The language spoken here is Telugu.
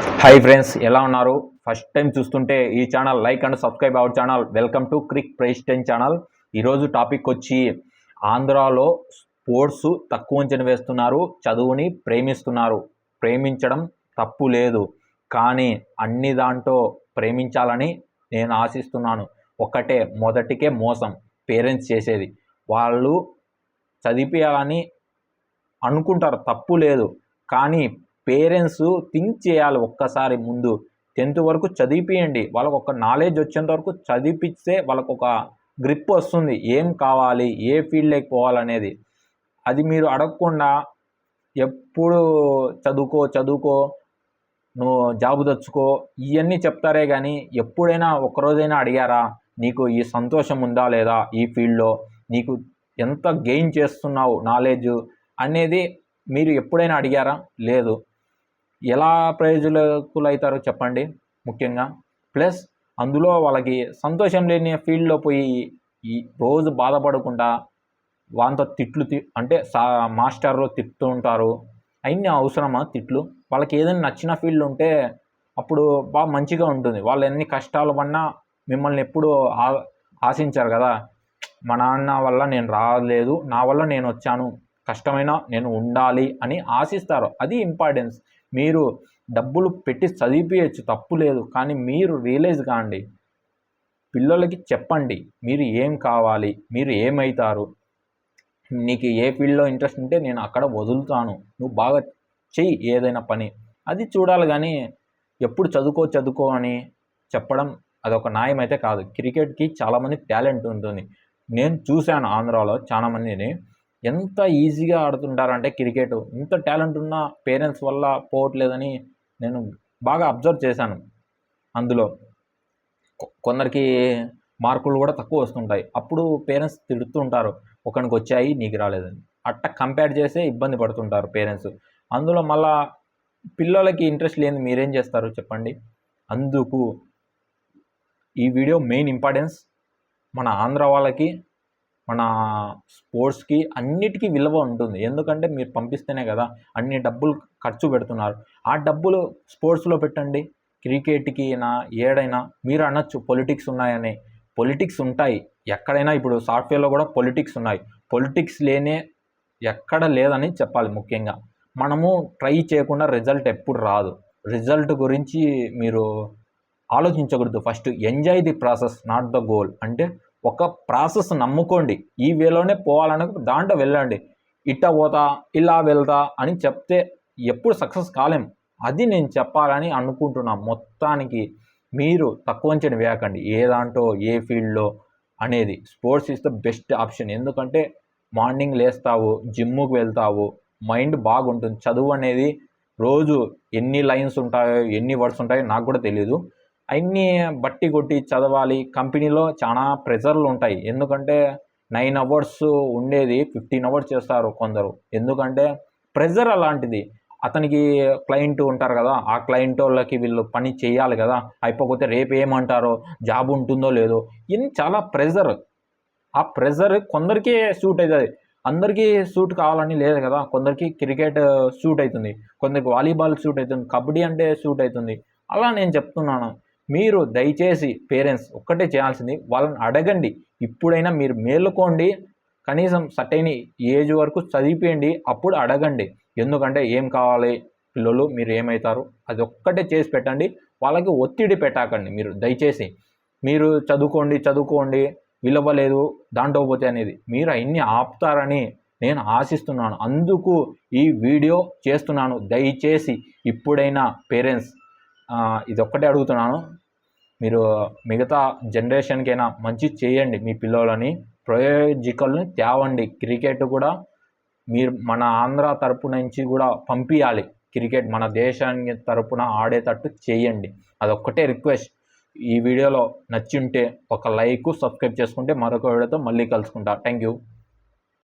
హాయ్ ఫ్రెండ్స్ ఎలా ఉన్నారు? ఫస్ట్ టైం చూస్తుంటే ఈ channel like and subscribe our channel welcome to crick president channel ఈరోజు టాపిక్ వచ్చి ఆంధ్రాలో స్పోర్ట్స్ తక్కువ అంచనా వేస్తున్నారు చదువుని ప్రేమిస్తున్నారు. ప్రేమించడం తప్పు లేదు. కానీ అన్ని దాంట్లో ప్రేమించాలని నేను ఆశిస్తున్నాను. ఒకటే మొదటికే మోసం పేరెంట్స్ చేసేది. వాళ్ళు చదివియాలని అనుకుంటారు తప్పు లేదు. కానీ పేరెంట్స్ థింక్ చేయాలి ఒక్కసారి ముందు. టెన్త్ వరకు చదివిపియండి. వాళ్ళకు ఒక నాలెడ్జ్ వచ్చేంత వరకు చదివిపిస్తే వాళ్ళకు ఒక గ్రిప్ వస్తుంది. ఏం కావాలి? ఏ ఫీల్డ్లోకి పోవాలనేది. అది మీరు అడగకుండా ఎప్పుడు చదువుకో చదువుకో నువ్వు జాబు తెచ్చుకో ఇవన్నీ చెప్తారే కానీ ఎప్పుడైనా ఒక్కరోజైనా అడిగారా? నీకు ఈ సంతోషం ఉందా లేదా ఈ ఫీల్డ్లో? నీకు ఎంత గెయిన్ చేస్తున్నావు నాలెడ్జ్? అనేది మీరు ఎప్పుడైనా అడిగారా? లేదు. ఎలా ప్రయోజకులు అవుతారో చెప్పండి ముఖ్యంగా. ప్లస్ అందులో వాళ్ళకి సంతోషం లేని ఫీల్డ్లో పోయి ఈ రోజు బాధపడకుండా వాళ్ళతో తిట్లు తి అంటే సా మాస్టర్లు తిట్టుతూ ఉంటారు. అన్నీ అవసరమా తిట్లు? వాళ్ళకి ఏదైనా నచ్చిన ఫీల్డ్ ఉంటే అప్పుడు బాగా మంచిగా ఉంటుంది. వాళ్ళు ఎన్ని కష్టాలు పడినా మిమ్మల్ని ఎప్పుడు ఆ ఆశించారు కదా. మా నాన్న వల్ల నేను రాలేదు నా వల్ల నేను వచ్చాను కష్టమైనా నేను ఉండాలి అని ఆశిస్తారు. అది ఇంపార్టెన్స్. మీరు డబ్బులు పెట్టి చదివిపించచ్చు తప్పు లేదు. కానీ మీరు రియలైజ్ కాండి. పిల్లలకి చెప్పండి మీరు ఏం కావాలి మీరు ఏమవుతారు నీకు ఏ ఫీల్డ్లో ఇంట్రెస్ట్ ఉంటే నేను అక్కడ వదులుతాను. నువ్వు బాగా చెయ్యి ఏదైనా పని. అది చూడాలి కానీ ఎప్పుడు చదువుకో చదువుకో అని చెప్పడం అదొక న్యాయం అయితే కాదు. క్రికెట్కి చాలామంది టాలెంట్ ఉంటుంది. నేను చూశాను ఆంధ్రాలో చాలామందిని ఎంత ఈజీగా ఆడుతుంటారంటే క్రికెట్? ఇంత టాలెంట్ ఉన్న పేరెంట్స్ వల్ల పోవట్లేదని నేను బాగా అబ్జర్వ్ చేశాను అందులో. కొందరికి మార్కులు కూడా తక్కువ వస్తుంటాయి. అప్పుడు పేరెంట్స్ తిడుతుంటారు ఒకరికి వచ్చాయి నీకు రాలేదని. అట్ట కంపేర్ చేసే ఇబ్బంది పడుతుంటారు పేరెంట్స్. అందులో మళ్ళా పిల్లలకి ఇంట్రెస్ట్ లేని మీరేం చేస్తారు చెప్పండి? అందుకు ఈ వీడియో మెయిన్ ఇంపార్టెన్స్ మన ఆంధ్ర వాళ్ళకి మన స్పోర్ట్స్కి అన్నిటికీ విలువ ఉంటుంది. ఎందుకంటే మీరు పంపిస్తేనే కదా అన్ని డబ్బులు ఖర్చు పెడుతున్నారు. ఆ డబ్బులు స్పోర్ట్స్లో పెట్టండి. క్రికెట్కి అయినా ఏడైనా మీరు అనొచ్చు పొలిటిక్స్ ఉన్నాయని. పొలిటిక్స్ ఉంటాయి. ఎక్కడైనా ఇప్పుడు సాఫ్ట్వేర్లో కూడా పొలిటిక్స్ ఉన్నాయి. పొలిటిక్స్ లేనే ఎక్కడ లేదని చెప్పాలి ముఖ్యంగా. మనము ట్రై చేయకుండా రిజల్ట్ ఎప్పుడు రాదు. రిజల్ట్ గురించి మీరు ఆలోచించకూడదు. First enjoy the process not the goal. అంటే ఒక ప్రాసెస్ నమ్ముకోండి. ఈ వేలోనే పోవాలని దాంట్లో వెళ్ళండి. ఇట్ట పోతా ఇలా వెళ్తా అని చెప్తే ఎప్పుడు సక్సెస్ కాలేం. అది నేను చెప్పాలని అనుకుంటున్నా. మొత్తానికి మీరు తక్కువ అంచనా వేయకండి. ఏ దాంట్లో ఏ ఫీల్డ్లో అనేది sports is the best option. ఎందుకంటే మార్నింగ్ లేస్తావు జిమ్ముకు వెళ్తావు మైండ్ బాగుంటుంది. చదువు అనేది రోజు ఎన్ని లైన్స్ ఉంటాయో ఎన్ని వర్డ్స్ ఉంటాయో నాకు కూడా తెలియదు అన్నీ బట్టి కొట్టి చదవాలి. కంపెనీలో చాలా ప్రెజర్లు ఉంటాయి. ఎందుకంటే నైన్ అవర్స్ ఉండేది ఫిఫ్టీన్ అవర్స్ చేస్తారు కొందరు. ఎందుకంటే ప్రెజర్ అలాంటిది. అతనికి క్లయింట్ ఉంటారు కదా ఆ క్లయింట్ వాళ్ళకి వీళ్ళు పని చేయాలి కదా. అయిపోతే రేపు ఏమంటారో జాబ్ ఉంటుందో లేదో. ఇది చాలా ప్రెజర్. ఆ ప్రెజర్ కొందరికే సూట్ అవుతుంది. అందరికీ సూట్ కావాలని లేదు కదా. కొందరికి క్రికెట్ సూట్ అవుతుంది. కొందరికి వాలీబాల్ సూట్ అవుతుంది. కబడ్డీ అంటే సూట్ అవుతుంది. అలా నేను చెప్తున్నాను. మీరు దయచేసి పేరెంట్స్ ఒక్కటే చేయాల్సింది వాళ్ళని అడగండి. ఇప్పుడైనా మీరు మేలుకోండి. కనీసం సటైన ఏజ్ వరకు చదివిపోయండి. అప్పుడు అడగండి. ఎందుకంటే ఏం కావాలి? పిల్లలు మీరు ఏమవుతారు అది ఒక్కటే చేసి పెట్టండి. వాళ్ళకి ఒత్తిడి పెట్టాకండి. మీరు దయచేసి. మీరు చదువుకోండి చదువుకోండి. విలువలేదు. దాంట్లో పోతే అనేది. మీరు అన్ని ఆపుతారని నేను ఆశిస్తున్నాను. అందుకు ఈ వీడియో చేస్తున్నాను. దయచేసి ఇప్పుడైనా పేరెంట్స్ ఇది ఒక్కటే అడుగుతున్నాను. మీరు మిగతా జనరేషన్కైనా మంచి చేయండి మీ పిల్లలని ప్రయోజికల్ని తేవండి. క్రికెట్ కూడా మీరు మన ఆంధ్ర తరపు నుంచి కూడా పంపించాలి క్రికెట్ మన దేశానికి తరపున ఆడేటట్టు చేయండి. అదొక్కటే రిక్వెస్ట్. ఈ వీడియోలో నచ్చి ఉంటే ఒక లైక్ సబ్స్క్రైబ్ చేసుకుంటే మరొక వీడియోతో మళ్ళీ కలుసుకుంటా. Thank you.